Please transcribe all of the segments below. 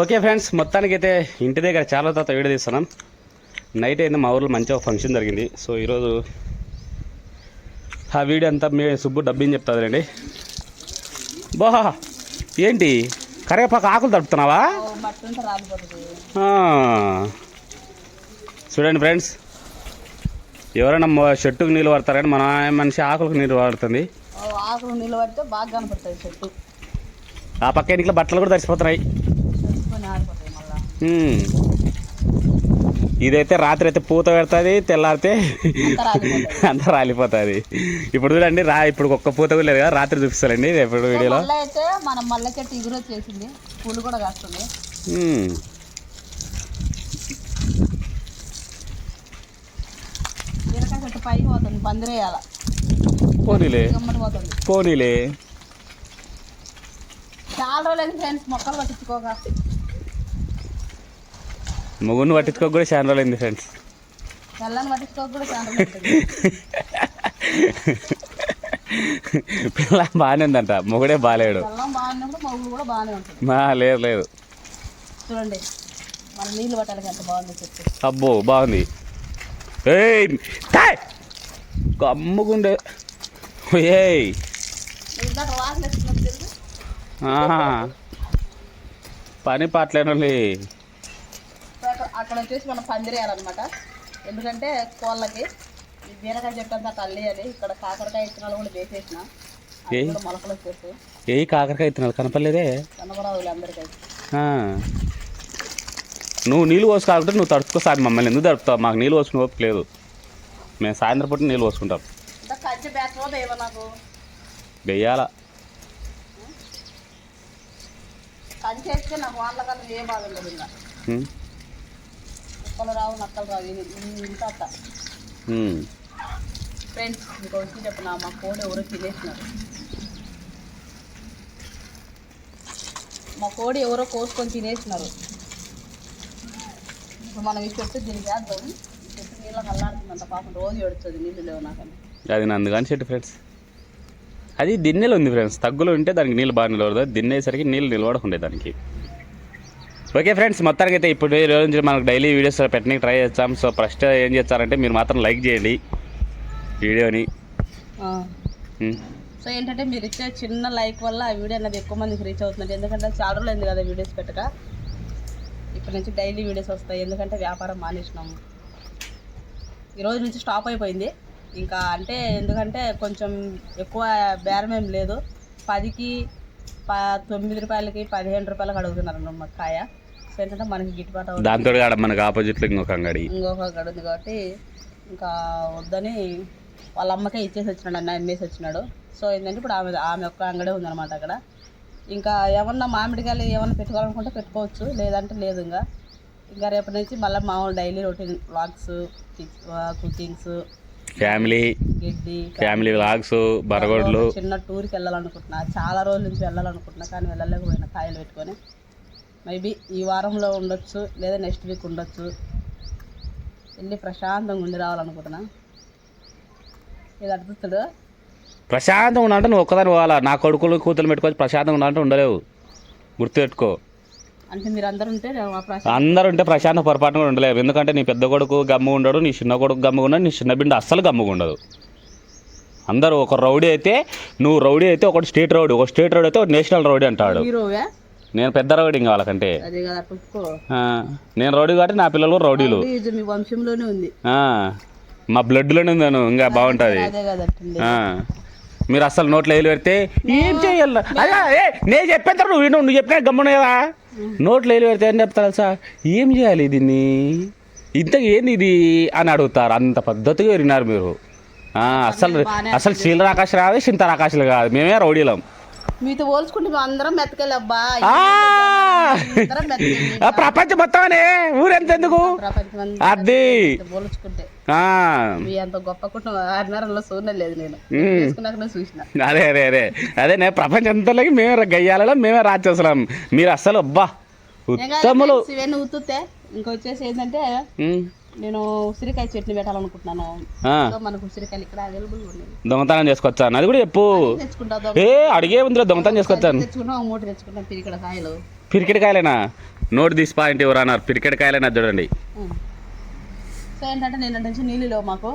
Okay friends మొత్తానికి అయితే ఇంటి దగ్గర చాలా తర్వాత వీడియో తీస్తున్నాం. నైట్ అయితే మా ఊర్లో మంచిగా ఫంక్షన్ జరిగింది. సో ఈరోజు ఆ వీడియో అంతా మీ సుబ్బు డబ్బింగ్ చెప్తాదండి బా ఏంటి? కరివేపాకు ఆకులు తడుపుతున్నావా. చూడండి ఫ్రెండ్స్ ఎవరైనా చెట్టుకు నీళ్ళు పడతారని మన మనిషి ఆకులకు నీళ్ళు బాగా కనపడుతుంది చెట్టు. ఆ పక్క ఇంట్లో బట్టలు కూడా తడిసిపోతున్నాయి. ఇదైతే రాత్రి అయితే పూత పెడుతుంది తెల్లారితే అంతా రాలిపోతుంది. ఇప్పుడు చూడండి రా ఇప్పుడు ఒక్క పూత కూడా లేదు కదా రాత్రి చూపిస్తానండి రేపు వీడియోలో? అయితే మనం మల్లె చెట్టు ఇగురు వచ్చేసింది పూలు కూడా కాస్తుంది. ఉమ్. బీరకాయ చెట్టు పైకి పోతుంది పోనీలే. పోనీలే. చాలా రోజులైంది ఫ్రెండ్స్ మొక్కలు పట్టించుకోక. ముగ్గురిని పట్టించుకోక కూడా చాలా రోజులైంది ఫ్రెండ్స్ పిల్ల బాగానే ఉందంట. మొగుడే బాగాలేడు మా లేదు లేదు. చూడండి మన నీళ్ళు పట్టాలి ఎంత బాగుంది చెట్టు అబ్బో బాగుంది. ఏయ్! గమ్ముగుండే. ఏయ్! ఆహా. పని పాటలేను సో అక్కడ- వచ్చేసి మనం పందిరేయాలన్నమాట. ఎందుకంటే కోళ్ళకి ఈ బీరకాయ చెట్టు అంతా తల్లియాలి ఇక్కడ కాకరకాయ విత్తనాలు కూడా వేసేసిన. మొలకలు వచ్చేసి. ఏ కాకరకాయ ఇత్తనాలు కనపడలేదే. కనబరావులు అందరికీ. నువ్వు నీళ్ళు పోసు కాకుంటే నువ్వు తడుచుకో సార్ మమ్మల్ని. ఎందుకు తడుపుతావు? మాకు నీళ్ళు పోసుకుని ఓపిక లేదు. మేము సాయంత్రం పూట నీళ్ళు పోసుకుంటాం. వెయ్యాల నాకు? వాళ్ళ కన్నా ఏ బాధ. కుక్కలు రావు నక్కలు రావు ఇంత అట్ట. ఫ్రెండ్స్ మీకు వచ్చి చెప్పిన? మా కోడి ఎవరో తినేసినారు. మా కోడి ఎవరో కోసుకొని తినేసినారు. ఇప్పుడు మనం ఈ చెట్టు దీనికి వేద్దాం. ఈ చెట్టు నీళ్ళకి అల్లాడుతుందంట పాపం రోజు ఎడుతుంది నీళ్ళు లేవు నాకని. అది నందుగాని చెట్టు ఫ్రెండ్స్ అది దిన్నెలు ఉంది ఫ్రెండ్స్ తగ్గులు ఉంటే దానికి నీళ్ళు బాగా నిలవదు దిన్నేసరికి నీళ్ళు నిలవడకుండే దానికి. ఓకే ఫ్రెండ్స్ మొత్తానికి అయితే ఇప్పుడు ఈ రోజు నుంచి మనకు డైలీ వీడియోస్ పెట్టడానికి ట్రై చేస్తాం సో ఫస్ట్ ఏం చేస్తారంటే మీరు మాత్రం లైక్ చేయండి వీడియోని. సో ఏంటంటే మీరు ఇచ్చే చిన్న లైక్ వల్ల ఆ వీడియో అనేది ఎక్కువ మందికి రీచ్ అవుతుంది. ఎందుకంటే చాలా రోజులు అయింది కదా వీడియోస్ పెట్టక. ఇప్పటి నుంచి డైలీ వీడియోస్ వస్తాయి. ఎందుకంటే వ్యాపారం మానేసినాము. ఈ రోజు నుంచి స్టాప్ అయిపోయింది. ఇంకా అంటే ఎందుకంటే కొంచెం ఎక్కువ బేరం ఏం లేదు. పదికి ప తొమ్మిది రూపాయలకి పదిహేను రూపాయలకి అడుగుతున్నారు అన్నమాట కాయ. ఏంటంటే మనకి గిట్టుబాటు దాంతో ఆడ మనకు ఆపోజిట్లో ఇంకొక అంగడి. ఇంకొక గడు ఉంది కాబట్టి ఇంకా వద్దని వాళ్ళ అమ్మకే ఇచ్చేసి వచ్చినాడు అన్న అమ్మేసి వచ్చినాడు. సో ఏంటంటే ఇప్పుడు ఆమె ఆమె ఒక్క అంగడే ఉందన్నమాట అక్కడ. ఇంకా ఏమన్నా మామిడికాయలు ఏమన్నా పెట్టుకోవాలనుకుంటే పెట్టుకోవచ్చు లేదంటే లేదు ఇంకా. ఇంకా రేపటి నుంచి మళ్ళీ మామూలు daily routine vlogs cookings family గడ్డి ఫ్యామిలీ వ్లాగ్స్ బరగొడ్లు. చిన్న టూర్కి వెళ్ళాలనుకుంటున్నా. చాలా రోజుల నుంచి వెళ్ళాలనుకుంటున్నా కానీ వెళ్ళలేకపోయినా కాయలు పెట్టుకొని. మేబీ ఈ వారంలో ఉండొచ్చు లేదా నెక్స్ట్ వీక్ ఉండొచ్చు. వెళ్ళి ప్రశాంతంగా ఉండి రావాలనుకుంటున్నా. ఇది అడుగుతాడు ప్రశాంతంగా ఉండాలంటే నువ్వు ఒక్కదాని పోవాలా? నా కొడుకులు కూతురు పెట్టుకోవచ్చు ప్రశాంతంగా ఉండాలంటే ఉండలేవు. గుర్తుపెట్టుకో. అంటే మీరు అందరు ఉంటే అందరూ ఉంటే ప్రశాంత పొరపాటున కూడా ఉండలేవు. ఎందుకంటే నీ పెద్ద కొడుకు గమ్ము ఉండడు నీ చిన్న కొడుకు గమ్ముగా ఉండడు నీ చిన్న బిడ్డ అస్సలు గమ్ముగా ఉండదు. అందరూ ఒక రౌడీ అయితే నువ్వు రౌడీ అయితే ఒకటి స్టేట్ రౌడీ ఒక స్టేట్ రౌడీ అయితే ఒక నేషనల్ రౌడీ అంటాడు. నేను పెద్ద రౌడీ ఇంకా వాళ్ళకంటే అది కదా టుక్కో ఆ, నేను రౌడీ కాబట్టి నా పిల్లలు రౌడీలు. ఇది మీ వంశంలోనే ఉంది. ఆ, మా బ్లడ్లోనే ఉందాను ఇంకా బాగుంటుంది. అదే కదండి ఆ. మీరు అసలు నోట్లో వేలు పెడితే ఏం చేయాలి? అదే ఏ, నేను చెప్పేంత నువ్వు విను నువ్వు చెప్పినా గమ్మున కదా నోట్లో వేలు పెడితే ఏం చెప్తారు సార్ ఏం చేయాలి దీన్ని? ఇంతకు ఏంది ఇది? అని అడుగుతారు. అంత పద్ధతిగా విన్నారు మీరు. ఆ, అసలు అసలు శీల ఆకాశ రాదు చింతల ఆకాశాలు కాదు. మేమే రౌడీలం. మీతో పోల్చుకుంటే మేము అందరం ఆ, ప్రపంచం మొత్తమనే. ఊరెంత ఎందుకు ప్రపంచం అంతా అది పోల్చుకుంటే. అంత గొప్ప కుటుంబం ఆరున్నరలో లేదు నేను. చూసిన. అదే అదే అదే. అదే నేను ప్రపంచం అంతలోకి మేమే గయ్యాలలో మేమే రాచేస్తున్నాం మీరు అస్సలు అబ్బా. ఉత్తములు. ఇంకొచ్చేసి ఏంటంటే నేను ఉసిరికాయ చట్నీ పెట్టాలనుకుంటున్నాను. మనకు ఉసిరికాయలు ఇక్కడ అవైలబుల్ ఉన్నాయి. దొంగతనం చేసుకొచ్చాను అది కూడా చెప్పు. ఏ అడిగే ఉందిలే దొంగతనం చేసుకొచ్చాను తెచ్చుకున్నాం మూట తెచ్చుకున్నాం పిరికడ కాయలు. పిరికెడకాయలేనా నోటి తీసి పాయింట్ ఎవరు అన్నారు? పిరికెడకాయలేనా చూడండి. సో ఏంటంటే నిన్న నుంచి నీళ్ళు లేవు మాకు.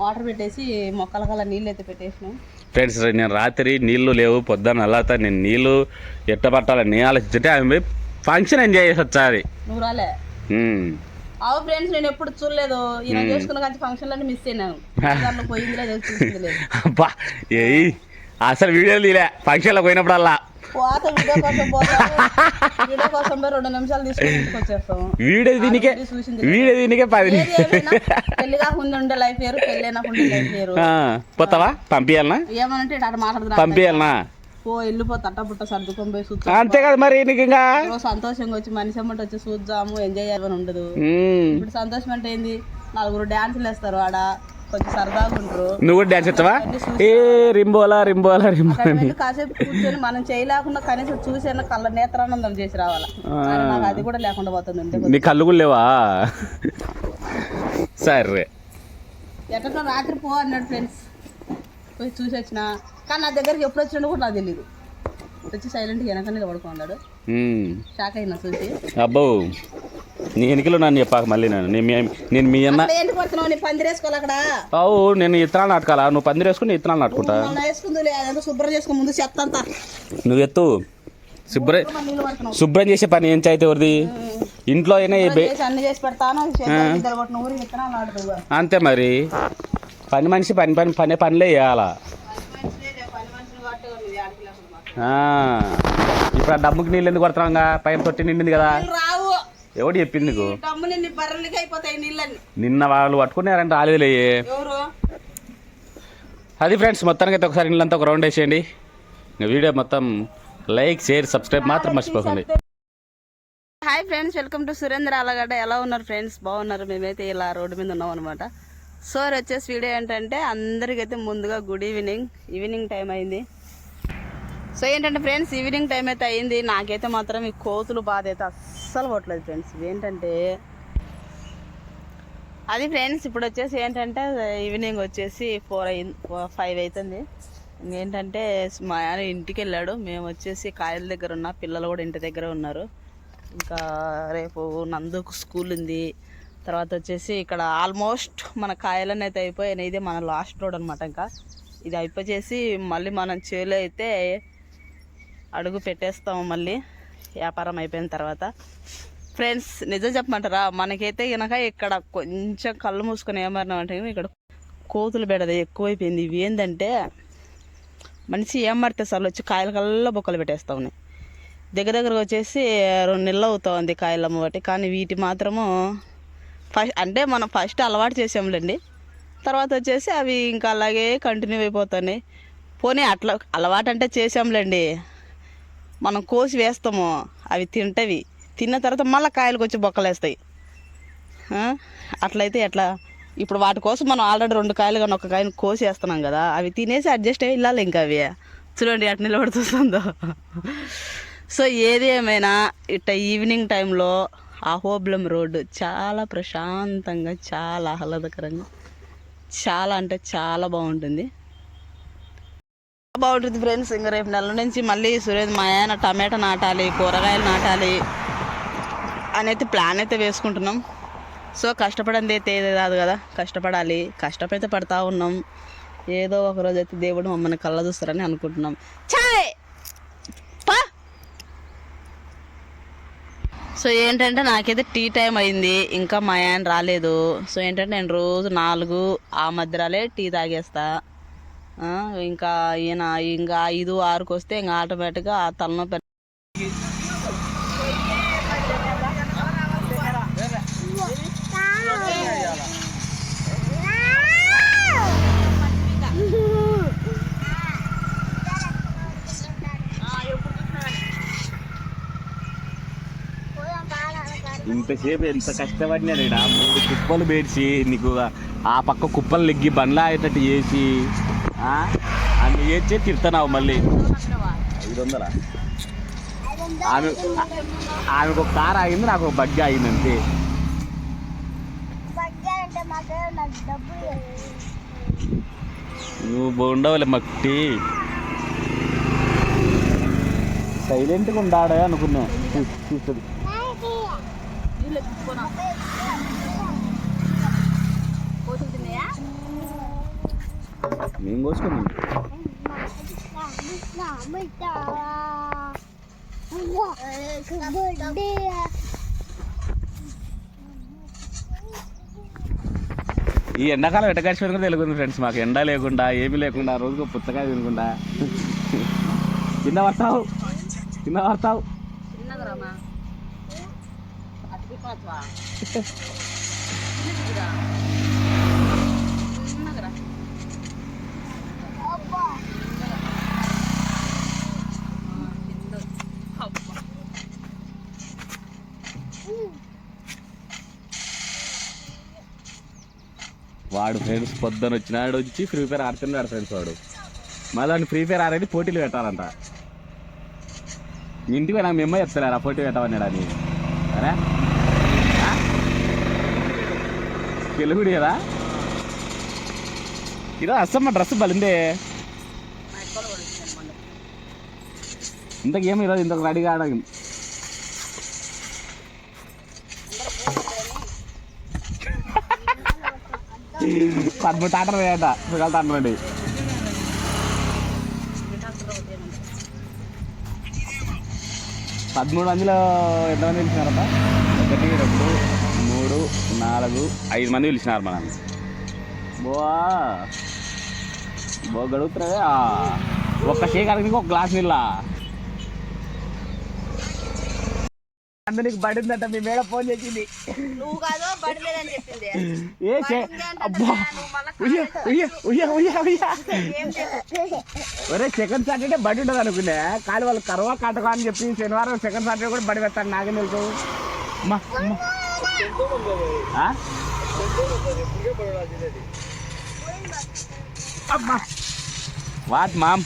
వాటర్ పెట్టేసి మొక్కల కల్లా నీళ్ళు అయితే పెట్టేసినాం. ఫ్రెండ్స్ నేను రాత్రి నీళ్ళు లేవు పొద్దున్న అల్లాత నేను నీళ్ళు ఎట్ట పట్టాలని నేను ఆలోచించుంటే ఆమె ఫంక్షన్ ఎంజాయ్ చేసి వచ్చాది నువ్వు రాలే. అవు ఫ్రెండ్స్ నేను ఎప్పుడు చూడలేదు. ఈయన చేసుకున్న కానీ ఫంక్షన్లన్నీ మిస్ అయినాను. దాంట్లో పోయింది లేదు చూసింది లేదు అబ్బా ఏయ్ అసలు వీడియోలు తీలే ఫంక్షన్లో పోయినప్పుడల్లా. పోత వీడియో కోసం పోతాం వీడియో కోసం పోయి రెండు నిమిషాలు తీసుకుని ఇంటికి వీడియో దీనికే ఇది చూసింది వీడియో దీనికే పది ఏది ఏమైనా పెళ్ళి కాకుండా ఉండే లైఫ్ వేరు వేరు. పోతావా? పంపించాలనా ఏమనంటే మాట్లాడుతున్నా. పంపించాలనా పో వెళ్ళిపో తట్ట పుట్ట సర్దుకొని పోయి చూద్దాం అంతే కదా మరి నీకు ఇంకా? రోజు సంతోషంగా వచ్చి మనిషి అమ్మటి వచ్చి చూద్దాము ఎంజాయ్ చేయాలని ఉండదు. ఇప్పుడు సంతోషం అంటే ఏంది? నలుగురు డాన్సులు వేస్తారు ఆడ కొంచెం సరదాగా ఉంటారు నువ్వు కూడా డాన్స్ వచ్చావా ఏ రింబోలా రింబోలా రింబోలా కాసేపు కూర్చొని మనం చేయలేకుండా కనీసం చూసి కళ్ళ నేత్రానందం చేసి రావాలా? నాకు అది కూడా లేకుండా పోతుంది నీ కళ్ళు కూడా లేవా? సరే. ఎట్లా రాత్రి పో అన్నాడు ఫ్రెండ్స్ పోయి చూసి వచ్చిన కానీ నా దగ్గరికి ఎప్పుడు వచ్చిండో కూడా నాకు తెలియదు వచ్చి సైలెంట్గా వెనక నిలబడుకున్నాడు ఉమ్. షాక్ అయినా చూసి. అబ్బో నీ ఎన్నికలు నన్ను చెప్పాక మళ్ళీ నేను నేను మీ- నేను మీ అన్న ఏంటి పడుతున్నావు? నీ పందిరేసుకోవాలి అక్కడ. అవు నేను ఇత్తనాలు నాటుకోవాలా? నువ్వు పందిరి వేసుకుని ఇత్తనాలు నాటుకుంటా? అదంతా శుభ్రం చేసుకో ముందు చెత్త అంతా. నువ్వు ఎత్తు. శుభ్రం శుభ్రం చేసే పని ఏం అయితే ఎవరిది ఇంట్లో అయినా అంతే మరి. పని మనిషి పని పని పని పనులే చేయాలా పని మనుషులు కాబట్టి ఉంది ఆడికి లేకుండా మాకు. ఆ, ఇప్పుడు ఆ డమ్ముకి నీళ్ళు ఎందుకు కొడుతున్నాగా పైన తొట్టి నిండింది కదా. రావు. ఎవడు చెప్పింది నీకు? డమ్ములు నీ బర్రెలకి అయిపోతాయి నీళ్ళని నిన్న వాళ్ళు పట్టుకున్నారంటే రాలేదులే ఎవరు? అది ఫ్రెండ్స్ మొత్తానికి అయితే ఒకసారి ఇల్లంతా ఒక రౌండ్ వేసేయండి. ఇంకా వీడియో మొత్తం లైక్ షేర్ సబ్స్క్రైబ్ మాత్రం మర్చిపోకండి. Hi friends welcome to Surendra Alagadda. ఎలా ఉన్నారు ఫ్రెండ్స్? బాగున్నారు. మేమైతే ఇలా రోడ్డు మీద ఉన్నాం అనమాట సో వచ్చేసి వీడియో ఏంటంటే అందరికైతే ముందుగా గుడ్ ఈవినింగ్ ఈవినింగ్ టైం అయింది. సో ఏంటంటే ఫ్రెండ్స్ ఈవినింగ్ టైం అయితే అయింది. నాకైతే మాత్రం ఈ కోతులు బాధ అయితే అస్సలు పోవట్లేదు ఫ్రెండ్స్. ఏంటంటే అది ఫ్రెండ్స్ ఇప్పుడు వచ్చేసి ఏంటంటే ఈవినింగ్ వచ్చేసి ఫోర్ అయింది ఫైవ్ అవుతుంది ఏంటంటే మా ఆయన ఇంటికి వెళ్ళాడు. మేము వచ్చేసి కాయల దగ్గర ఉన్న పిల్లలు కూడా ఇంటి దగ్గర ఉన్నారు. ఇంకా రేపు నందుకు స్కూల్ ఉంది. తర్వాత వచ్చేసి ఇక్కడ ఆల్మోస్ట్ మన కాయలన్నీ అయితే అయిపోయాయి ఇదే మన లాస్ట్ రోడ్ అనమాట ఇంకా. ఇది అయిపోచేసి మళ్ళీ మనం చేలో అయితే అడుగు పెట్టేస్తాము మళ్ళీ. వ్యాపారం అయిపోయిన తర్వాత. ఫ్రెండ్స్ నిజం చెప్పమంటారా? మనకైతే కనుక ఇక్కడ కొంచెం కళ్ళు మూసుకొని ఏమన్నామంటే ఇక్కడ కోతులు బెడద ఎక్కువైపోయింది. ఇవి ఏంటంటే మనిషి ఏం పడితే సార్లు వచ్చి కాయల కల్లా బొక్కలు పెట్టేస్తా ఉన్నాయి. దగ్గర దగ్గరకు వచ్చేసి రెండు నెలలు అవుతా ఉంది కాయలు అమ్మబట్టి. కానీ వీటి మాత్రము ఫస్ట్ అంటే మనం ఫస్ట్ అలవాటు చేసాంలేండి. తర్వాత వచ్చేసి అవి ఇంకా అలాగే కంటిన్యూ అయిపోతున్నాయి. పోనీ అట్లా అలవాటు అంటే చేసాంలేండి. మనం కోసి వేస్తాము. అవి తింటవి. తిన్న తర్వాత మళ్ళీ కాయలకు వచ్చి బొక్కలేస్తాయి. అట్లయితే ఎట్లా? ఇప్పుడు వాటి కోసం మనం ఆల్రెడీ రెండు కాయలు కానీ ఒక కాయను కోసి వేస్తున్నాం కదా అవి తినేసి అడ్జస్ట్ అయ్యి వెళ్ళాలి ఇంకా అవి. చూడండి అటు నిలబడుతుందో సో ఏది ఏమైనా ఇట్ట ఈవినింగ్ టైంలో ఆ హోబ్లం రోడ్డు చాలా ప్రశాంతంగా చాలా ఆహ్లాదకరంగా చాలా అంటే చాలా బాగుంటుంది. బాగుంటుంది ఫ్రెండ్స్. ఇంకా రేపు నెల నుంచి మళ్ళీ సురేష్ మా ఆయన టమాటా నాటాలి కూరగాయలు నాటాలి అనేది ప్లాన్ అయితే వేసుకుంటున్నాం. సో కష్టపడింది అయితే ఏది రాదు కదా. కష్టపడాలి కష్టపడితే పడతా ఉన్నాం. ఏదో ఒక రోజు అయితే దేవుడు మమ్మల్ని కళ్ళ చూస్తారని అనుకుంటున్నాం. చాయ్! పా! సో ఏంటంటే నాకైతే టీ టైం అయింది. ఇంకా మా ఆయన రాలేదు. సో ఏంటంటే నేను రోజు నాలుగు ఆ మధ్యరాలే టీ తాగేస్తా. ఇంకా ఈయన ఇంకా ఐదు ఆరుకు వస్తే ఇంకా ఆటోమేటిక్గా ఆ తలనొప్పి ఇంతసేపు ఎంత కష్టపడినాడు ఇక్కడ మూడు కుప్పలు పేర్చి నీకు ఆ పక్క కుప్పలు లెగ్గి బండ్లా అయ్యేటట్టు చేసి ఆ? అన్ని చేసి తిడుతున్నావు మళ్ళీ. ఐదు వందలా ఆమె ఆమెకు ఒక కారు ఆగింది నాకు ఒక బగ్గి ఆగింది అంతే. నువ్వు ఉండవులే మట్టి. సైలెంట్గా ఉండాడే అనుకున్నా. చూస్తుంది నీళ్ళు ఎత్తుకోనా కోతులు తిన్నాయా మేము కోసుకున్నాం ఈ ఎండాకాలం ఎట్టగడిచిపోయిన కూడా తెలుగుంది ఫ్రెండ్స్. మాకు ఎండ లేకుండా ఏమీ లేకుండా రోజుకు పుచ్చకాయ తినకుండా. కింద పడతావు కింద పడతావు చిన్నగా రామా అటు తిప్పవా చిన్నగా రా ఆ, చిన్నగా. అబ్బా. వాడు ఫ్రెండ్స్ పొద్దున వచ్చినాడు వచ్చి ఫ్రీ ఫైర్ ఆడుతున్నాడు ఫ్రెండ్స్ వాడు. మళ్ళీ ఫ్రీ ఫైర్ ఆడేది పోటీలు పెట్టాలంట. ఇంటికి నాకు మేమ్మ చెప్తారా పోటీ పెట్టమన్నాడు అని అరే తెలుగుడు కదా? ఇదో అస్సమ్మ డ్రెస్ బలిందే. మా ఎక్కడ ఇంతకేమో ఈరోజు ఇంతకు రెడీగా ఆడ పదమూడు టాటర్ వేయట సుగాలు పదమూడు మందిలో ఎంతమంది పిలిచినారట ఒకటి రెండు మూడు నాలుగు ఐదు మంది పిలిచినారు మనం బోవా? బో గడుగుతున్నావే? ఆ, ఒక్క షేక్ అడిగి ఒక గ్లాస్ నీళ్ళ? అందరు నీకు పడిందట మీ మేడ ఫోన్ చేసింది. నువ్వు కాదు బడి లేదని చెప్పింది. ఏ షే అబ్బా. ఉయ్య ఉయ్య ఉయ్య ఉయ్య ఉయ్య ఒరే సెకండ్ సాటర్డే బడి ఉండదు అనుకునే కానీ వాళ్ళు కరవా కాటక అని చెప్పి శనివారం సెకండ్ సాటర్డే కూడా బడి పెడతాను నాకే తెలుసు. What mom?